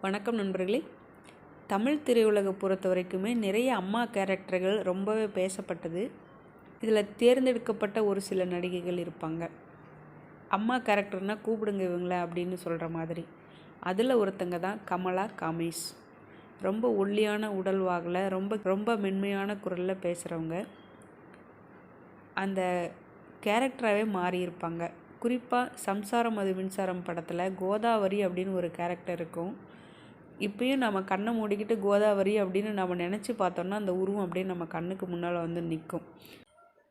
வணக்கம் நண்பர்களே. தமிழ் திரையுலகை பொறுத்த வரைக்குமே நிறைய அம்மா கேரக்டர்கள் ரொம்பவே பேசப்பட்டது. இதில் தேர்ந்தெடுக்கப்பட்ட ஒரு சில நடிகைகள் இருப்பாங்க. அம்மா கேரக்டர்னால் கூப்பிடுங்க இவங்கள அப்படின்னு சொல்கிற மாதிரி. அதில் ஒருத்தங்க தான் கமலா காமேஷ். ரொம்ப ஒல்லியான உடல் வாகில் ரொம்ப ரொம்ப மென்மையான குரலில் பேசுகிறவங்க அந்த கேரக்டராகவே மாறியிருப்பாங்க. குறிப்பாக சம்சாரம் அது மின்சாரம் படத்தில் கோதாவரி அப்படின்னு ஒரு கேரக்டர் இருக்கும். இப்பயும் நம்ம கண்ணை மூடிக்கிட்டு கோதாவரி அப்படின்னு நம்ம நினச்சி பார்த்தோம்னா அந்த உருவம் அப்படியே நம்ம கண்ணுக்கு முன்னால் வந்து நிற்கும்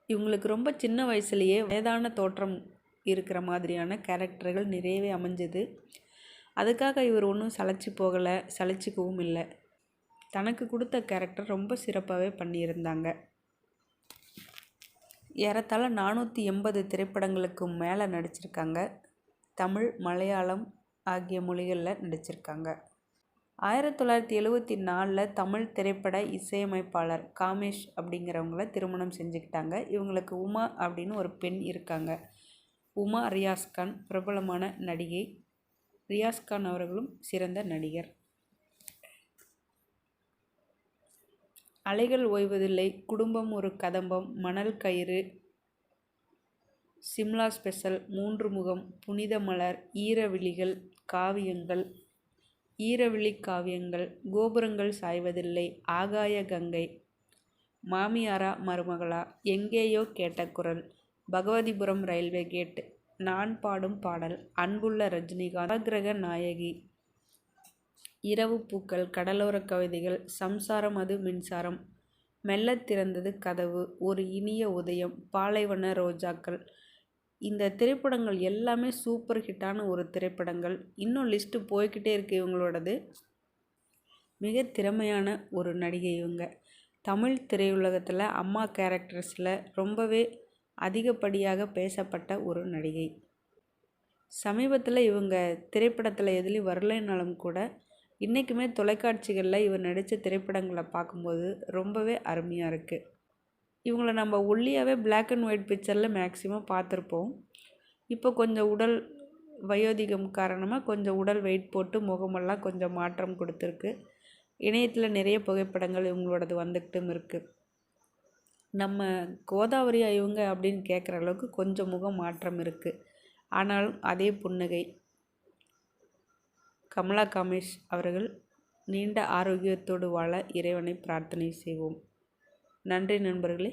இவங்களுக்கு ரொம்ப சின்ன வயசுலேயே வயதான தோற்றம் இருக்கிற மாதிரியான கேரக்டர்கள் நிறையவே அமைஞ்சது. அதுக்காக இவர் ஒன்றும் சளைச்சி போகலை சளைச்சிக்கவும் இல்லை. தனக்கு கொடுத்த கேரக்டர் ரொம்ப சிறப்பாகவே பண்ணியிருந்தாங்க. ஏறத்தாழ நானூற்றி எண்பது திரைப்படங்களுக்கு மேலே நடிச்சிருக்காங்க. தமிழ் மலையாளம் ஆகிய மொழிகளில் நடிச்சிருக்காங்க. ஆயிரத்தி தொள்ளாயிரத்தி எழுவத்தி நாலில் தமிழ் திரைப்பட இசையமைப்பாளர் காமேஷ் அப்படிங்கிறவங்கள திருமணம் செஞ்சுக்கிட்டாங்க. இவங்களுக்கு உமா அப்படின்னு ஒரு பெண் இருக்காங்க. உமா ரியாஸ்கான் பிரபலமான நடிகை. ரியாஸ்கான் அவர்களும் சிறந்த நடிகர். அலைகள் ஓய்வதில்லை குடும்பம் ஒரு கதம்பம் மணல் கயிறு சிம்லா ஸ்பெஷல் மூன்று முகம் புனித மலர் ஈரவிழிகள் காவியங்கள் ஈரவிழி காவியங்கள் கோபுரங்கள் சாய்வதில்லை. ஆகாய கங்கை. மாமியாரா மருமகளா எங்கேயோ கேட்ட குரல். பகவதிபுரம் ரயில்வே கேட் நான் பாடும் பாடல். அன்புள்ள ரஜினிகாந்த். கிரக நாயகி. இரவு பூக்கள் கடலோர கவிதைகள் சம்சாரம் அது மின்சாரம். மெல்ல திறந்தது கதவு. ஒரு இனிய உதயம். பாலைவன ரோஜாக்கள். இந்த திரைப்படங்கள் எல்லாமே சூப்பர் ஹிட்டான ஒரு திரைப்படங்கள். இன்னும் லிஸ்ட்டு போய்கிட்டே இருக்குது இவங்களோடது. மிக திறமையான ஒரு நடிகை இவங்க. தமிழ் திரையுலகத்தில் அம்மா கேரக்டர்ஸில் ரொம்பவே அதிகப்படியாக பேசப்பட்ட ஒரு நடிகை. சமீபத்தில் இவங்க திரைப்படத்தில் எதுலேயும் வரலைன்னாலும் கூட இன்றைக்குமே தொலைக்காட்சிகளில் இவர் நடித்த திரைப்படங்களை பார்க்கும்போது ரொம்பவே அருமையாக இருக்குது இவங்கள நம்ம ஒல்லியாகவே பிளாக் அண்ட் ஒயிட் பிக்சரில் மேக்ஸிமம் பார்த்துருப்போம். இப்போ கொஞ்சம் உடல் வயோதிகம் காரணமாக கொஞ்சம் உடல் வெயிட் போட்டு முகமெல்லாம் கொஞ்சம் மாற்றம் கொடுத்துருக்கு. இணையத்தில் நிறைய புகைப்படங்கள் இவங்களோடது வந்துக்கிட்டும் இருக்குது நம்ம கோதாவரி இவங்க அப்படின்னு கேட்குற அளவுக்கு கொஞ்சம் முகம் மாற்றம் இருக்குது ஆனாலும் அதே புன்னகை கமலா காமேஷ் அவர்கள் நீண்ட ஆரோக்கியத்தோடு வாழ இறைவனை பிரார்த்தனை செய்வோம். நன்றி நண்பர்களே.